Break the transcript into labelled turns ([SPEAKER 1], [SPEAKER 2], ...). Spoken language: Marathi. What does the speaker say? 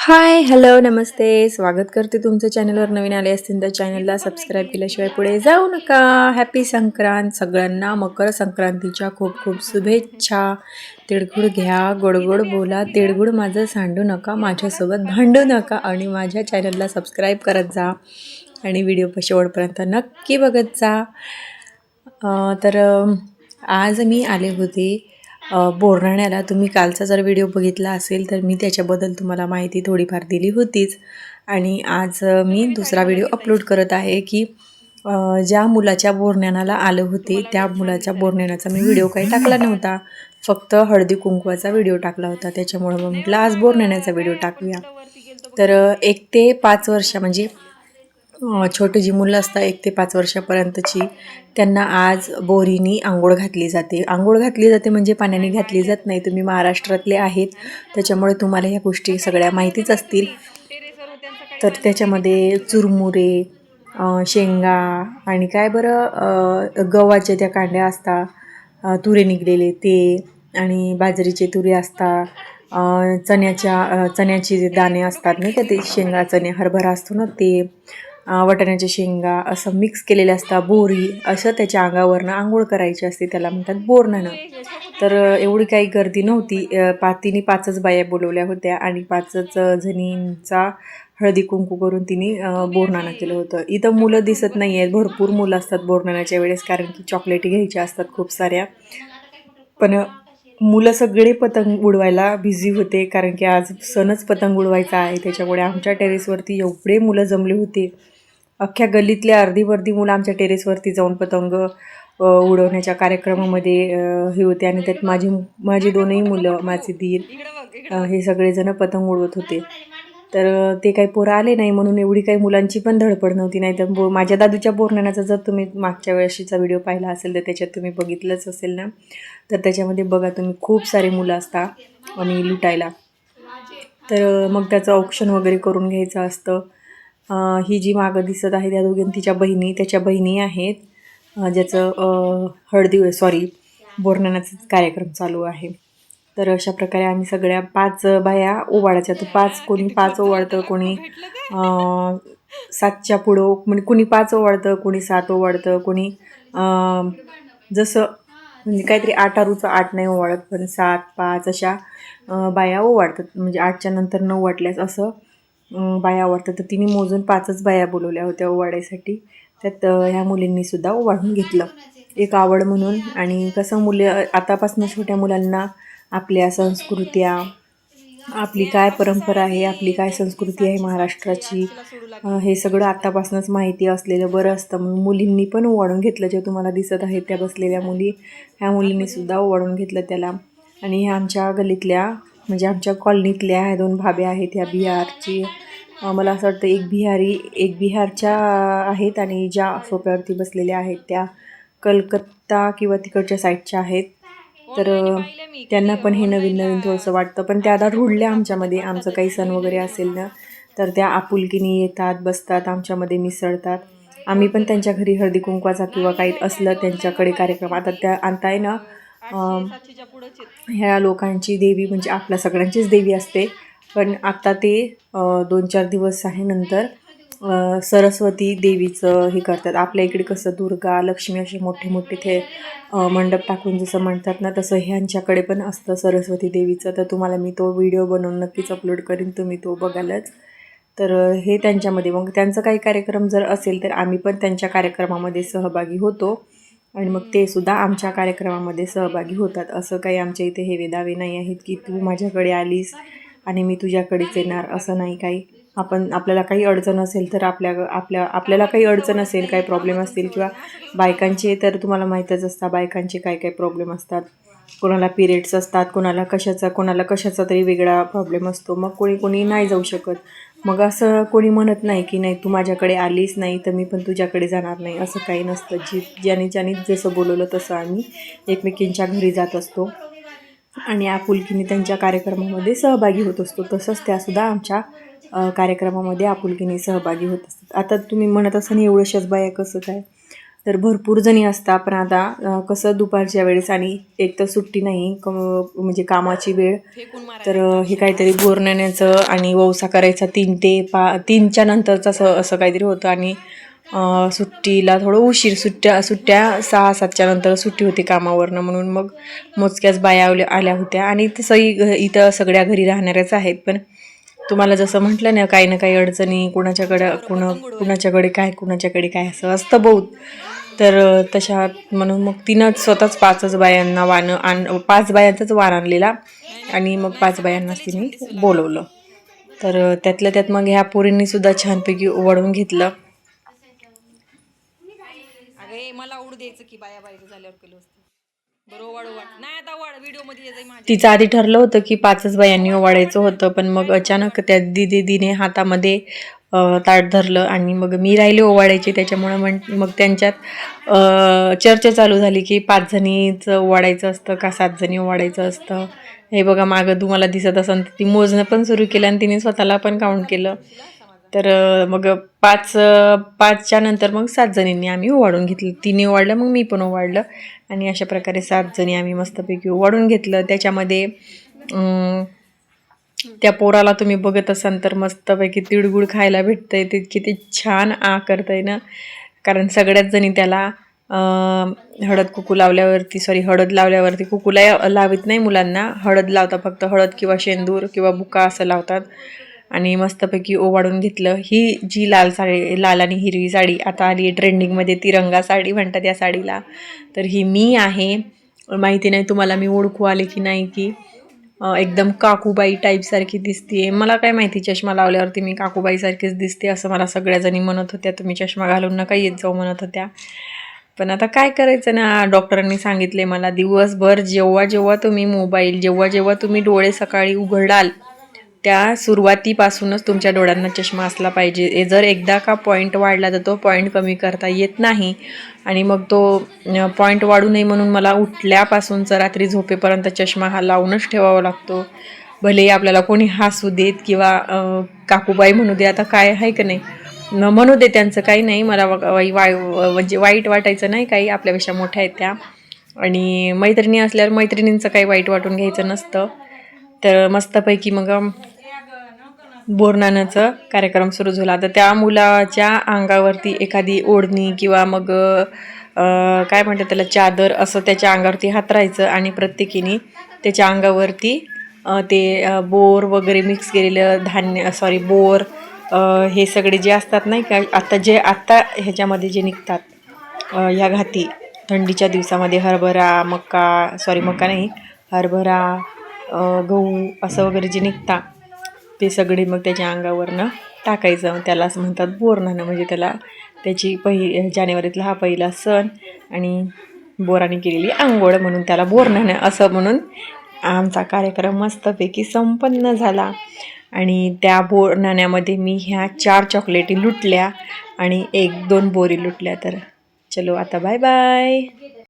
[SPEAKER 1] हाय हॅलो नमस्ते. स्वागत करते तुमचं चॅनलवर नवीन आले असतील तर चॅनलला सबस्क्राईब केल्याशिवाय पुढे जाऊ नका. हॅपी संक्रांत सगळ्यांना मकर संक्रांतीच्या खूप खूप शुभेच्छा. तिळगुळ घ्या गोडगोड बोला. तिळगुळ माझं सांडू नका माझ्यासोबत भांडू नका आणि माझ्या चॅनलला सबस्क्राईब करत जा. आणि व्हिडिओ शेवटपर्यंत नक्की बघत जा. तर आज मी आले होते बोरणाण्याला तुम्ही कालचा जर व्हिडिओ बघितला असेल तर मी त्याच्याबद्दल तुम्हाला माहिती थोडीफार दिली होतीच. आणि आज मी दुसरा व्हिडिओ अपलोड करत आहे की ज्या मुलाच्या बोरण्याला आलं होते त्या मुलाच्या बोरण्याचा मी व्हिडिओ काही टाकला नव्हता. फक्त हळदी कुंकवाचा व्हिडिओ टाकला होता. त्याच्यामुळं मग म्हटलं आज बोरण्याचा व्हिडिओ टाकूया. तर एक ते पाच वर्ष म्हणजे छोटी जी मुलं असतात एक ते पाच वर्षापर्यंतची त्यांना आज बोरीनी आंघोळ घातली जाते. आंघोळ घातली जाते म्हणजे पाण्याने घातली जात नाही. तुम्ही महाराष्ट्रातले आहेत त्याच्यामुळे तुम्हाला ह्या गोष्टी सगळ्या माहितीच असतील. तर त्याच्यामध्ये चुरमुरे शेंगा आणि काय बरं गव्हाच्या त्या कांड्या असतात तुरे निघलेले ते आणि बाजरीचे तुरे असतात चण्याच्या चण्याचे जे दाणे असतात नाही का ते शेंगा चणे हरभरा असतो ना ते वाटाण्याच्या शेंगा असं मिक्स केलेले असतात बोरी असं त्याच्या अंगावरनं आंघोळ करायची असते त्याला म्हणतात बोरणानं तर एवढी काही गर्दी नव्हती. पा तिने पाचच बाया बोलवल्या होत्या आणि पाचच जणींचा हळदी कुंकू करून तिने अं, बोरनाणं केलं होतं. इथं मुलं दिसत नाही आहेत भरपूर मुलं असतात बोरनाण्याच्या वेळेस कारण की चॉकलेटी घ्यायच्या असतात खूप साऱ्या. पण मुलं सगळे पतंग उडवायला बिझी होते कारण की आज सणच पतंग उडवायचा आहे. त्याच्यामुळे आमच्या टेरेसवरती एवढे मुलं जमले होते. अख्ख्या गल्लीतल्या अर्धी वर्धी मुलं आमच्या टेरेसवरती जाऊन पतंग उडवण्याच्या कार्यक्रमामध्ये हे होते. आणि त्यात माझी माझी दोनही मुलं माझे दीर हे सगळेजण पतंग उडवत होते. तर ते काही पोरं आले नाही म्हणून एवढी काही मुलांची पण धडपड नव्हती. नाही तर बो माझ्या दादूच्या बोरणाण्याचा जर तुम्ही मागच्या वेळेशीचा व्हिडिओ पाहिला असेल तर त्याच्यात तुम्ही बघितलंच असेल ना. तर त्याच्यामध्ये बघा तुम्ही खूप सारे मुलं असतात आणि लुटायला. तर मग त्याचं ऑप्शन वगैरे करून घ्यायचं असतं. ही जी मागं दिसत आहे त्या दोघी तिच्या बहिणी त्याच्या बहिणी आहेत. ज्याचं हळदी सॉरी बोरणाण्याचा कार्यक्रम चालू आहे. तर अशा प्रकारे आम्ही सगळ्या पाच बाया ओवाळायच्या. तर पाच कोणी पाच ओवाळतं कोणी सातच्या पुढं म्हणजे कोणी पाच ओवाळतं कोणी सात ओवाळतं कोणी जसं म्हणजे काहीतरी आठ आरूचं आठ नाही ओवाळत पण सात पाच अशा बाया ओवाळतात. म्हणजे आठच्या नंतर नऊ वाटल्यास असं बाया आवडतात तर तिने मोजून पाचच बाया बोलवल्या होत्या ओवाळायसाठी. त्यात ह्या मुलींनी सुद्धा ओवाळून घेतलं. एक आवड म्हणून. आणि कसं मुले आतापासून छोट्या मुलांना आपल्या संस्कृत्या आपली काय परंपरा आहे आपली काय संस्कृती आहे महाराष्ट्राची हे सगळं आत्तापासूनच माहिती असलेलं बरं असतं. म्हणून मुलींनी पण ओवाळून घेतलं जे तुम्हाला दिसत आहेत त्या बसलेल्या मुली ह्या मुलींनीसुद्धा ओवाळून घेतलं त्याला. आणि ह्या आमच्या गलीतल्या म्हणजे आमच्या कॉलनीतल्या ह्या दोन भाभ्या आहेत ह्या बिहारची. मला असं वाटतं एक बिहारी एक बिहारच्या आहेत आणि ज्या सोप्यावरती बसलेल्या आहेत त्या कलकत्ता किंवा तिकडच्या साईडच्या आहेत. तर अं, त्यांना पण हे नवीन नवीन थोडंसं वाटतं. पण त्या आता रुळल्या आमच्यामध्ये. आमचं काही सण वगैरे असेल ना तर त्या आपुलकीने येतात बसतात आमच्यामध्ये मिसळतात. आम्ही पण त्यांच्या घरी हळदी कुंकवाचा किंवा काही असलं त्यांच्याकडे कार्यक्रम. आता त्या आणताय ना अं, ह्या लोकांची देवी म्हणजे आपल्या सगळ्यांचीच देवी असते. पण आता ते दोन चार दिवस आहे नंतर सरस्वती देवीचं हे करतात. आपल्या इकडे कसं दुर्गा लक्ष्मी असे मोठे मोठे ते मंडप टाकून जसं म्हणतात ना तसं ह्यांच्याकडे पण असतं सरस्वती देवीचं. तर तुम्हाला मी तो व्हिडिओ बनवून नक्कीच अपलोड करीन. तुम्ही तो बघालच. तर हे त्यांच्यामध्ये. मग त्यांचा काही कार्यक्रम जर असेल तर आम्ही पण त्यांच्या कार्यक्रमामध्ये सहभागी होतो. आणि मग ते सुद्धा आमच्या कार्यक्रमामध्ये सहभागी होतात. असं काही आमच्या इथे हे वेदावे नाही आहेत की तू माझ्याकडे आलीस आणि मी तुझ्याकडेच येणार. असं नाही काही. आपण आपल्याला काही अडचण असेल तर आपल्या आपल्या आपल्याला काही अडचण असेल काही प्रॉब्लेम असतील किंवा बायकांचे तर तुम्हाला माहीतच असतात बायकांचे काय काय प्रॉब्लेम असतात. कोणाला पिरियड्स असतात कोणाला कशाचा कोणाला कशाचा तरी वेगळा प्रॉब्लेम असतो. मग कोणी कोणी नाही जाऊ शकत. मग असं कोणी म्हणत नाही की नाही तू माझ्याकडे आलीच नाही तर मी पण तुझ्याकडे जाणार नाही. असं काही नसतं. जी ज्याने ज्याने जसं बोलवलं तसं आम्ही एकमेकींच्या घरी जात असतो. आणि आपुलकीने त्यांच्या कार्यक्रमामध्ये सहभागी होत असतो. तसंच त्यासुद्धा आमच्या कार्यक्रमामध्ये आपुलकीने सहभागी होत असतात. आता तुम्ही म्हणत असाल एवढ्याशाच बाया कसं काय? तर भरपूर जणी असतात पण आता कसं दुपारच्या वेळेस आणि एक तर सुट्टी नाही क म्हणजे कामाची वेळ. तर हे काहीतरी बोरण्याचं आणि वौसा करायचा तीन ते पा तीनच्या नंतरचं असं असं काहीतरी होतं आणि सुट्टीला थोडं उशीर सुट्ट्या सुट्ट्या सहा सातच्या नंतर सुट्टी होती कामावरनं म्हणून मग मोजक्याच बाया आल्या होत्या. आणि तसंही इथं सगळ्या घरी राहणाऱ्याच आहेत पण तुम्हाला जसं म्हटलं ना काही ना काही अडचणी कुणाच्याकडे कुणा कुणाच्याकडे काय कुणाच्याकडे काय असं असतं बहुत. तर तशात तशा म्हणून मग तिनं स्वतःच पाचच बायांना वान आण पाच बायांचाच वार आणलेला आणि मग पाच बायांनाच तिने बोलवलं. तर त्यातल्या त्यात मग ह्या पोरींनी सुद्धा छानपैकी ओवाळून घेतलं.
[SPEAKER 2] अगं मला उडू द्यायचं की बाया बायचं झाल्यावर केलं
[SPEAKER 1] तिचं आधी ठरलं होतं की पाचच बायांनी ओवाळायचं होतं पण मग अचानक त्या दिदीने हातामध्ये अं, ताट धरलं आणि मग मी राहिले ओवाळायची. त्याच्यामुळं म्हण मग त्यांच्यात चर्चा चालू झाली की पाच जणीचं ओवाळायचं असतं का सात जणी ओवाळायचं असतं? हे बघा मागं तुम्हाला दिसत असेल ती मोजणं पण सुरू केलं आणि तिने स्वतःला पण काउंट केलं. तर मग पाच पाचच्या नंतर मग सात जणींनी आम्ही ओवाळून घेतलं. तिने ओवाळलं मग मी पण ओवाळलं. आणि अशा प्रकारे सात जणी आम्ही मस्तपैकी ओवाळून घेतलं. त्याच्यामध्ये त्या पोराला तुम्ही बघत असाल तर मस्तपैकी तिळगुळ खायला भेटतंय. ते किती छान आ करतंय ना. कारण सगळ्याच जणी त्याला हळद कुकू लावल्यावरती सॉरी हळद लावल्यावरती कुकूला लावित नाही मुलांना. हळद लावतात फक्त हळद किंवा शेंदूर किंवा बुका असं लावतात. आणि मस्तपैकी ओवाळून घेतलं. ही जी लाल साडी लाल आणि हिरवी साडी आता आली ट्रेंडिंगमध्ये तिरंगा साडी म्हणतात या साडीला. तर ही मी आहे. माहिती नाही तुम्हाला मी ओळखू आले की नाही की एकदम काकूबाई टाईपसारखी दिसते मला काय माहिती चष्मा लावल्यावरती मी काकूबाईसारखीच दिसते असं मला सगळ्याजणी म्हणत होत्या. तुम्ही चष्मा घालून नका येत जाऊ म्हणत होत्या. पण आता काय करायचं ना? डॉक्टरांनी सांगितले मला दिवसभर जेव्हा जेव्हा तुम्ही मोबाईल जेव्हा जेव्हा तुम्ही डोळे सकाळी उघडाल त्या सुरुवातीपासूनच तुमच्या डोळ्यांना चष्मा असला पाहिजे. ए जर एकदा का पॉईंट वाढला तर तो पॉईंट कमी करता येत नाही. आणि मग तो पॉईंट वाढू नये म्हणून मला उठल्यापासूनचं रात्री झोपेपर्यंत चष्मा हा लावूनच ठेवावा लागतो. भलेही आपल्याला कोणी हसू देत किंवा काकूबाई म्हणू दे आता काय आहे का नाही? न म्हणू दे त्यांचं काही नाही. मला वाई- वाय म्हणजे वाईट वाटायचं नाही काही. आपल्यापेक्षा मोठ्या आहेत त्या. आणि मैत्रिणी असल्यावर मैत्रिणींचं काही वाईट वाटून घ्यायचं नसतं. तर मस्तपैकी मग बोरनानाचं कार्यक्रम सुरू झाला. तर त्या मुलाच्या अंगावरती एखादी ओढणी किंवा मग काय म्हणतात त्याला चादर असं त्याच्या अंगावरती हातरायचं आणि प्रत्येकीने त्याच्या अंगावरती ते बोर वगैरे मिक्स केलेलं धान्य सॉरी बोर हे सगळे जे असतात नाही का आत्ता जे आत्ता ह्याच्यामध्ये जे निघतात ह्या घाती थंडीच्या दिवसामध्ये हरभरा मका सॉरी मका नाही हरभरा गहू असं वगैरे जे निघतात ते सगळे मग त्याच्या अंगावरनं टाकायचं. त्यालाच म्हणतात बोरणानं. म्हणजे त्याला त्याची पहि जानेवारीतला हा पहिला सण आणि बोराने केलेली आंघोळ म्हणून त्याला बोरणानं असं म्हणून आमचा कार्यक्रम मस्तपैकी संपन्न झाला. आणि त्या बोर नाण्यामध्ये मी ह्या चार चॉकलेटी लुटल्या आणि एक दोन बोरी लुटल्या. तर चलो आता बाय बाय.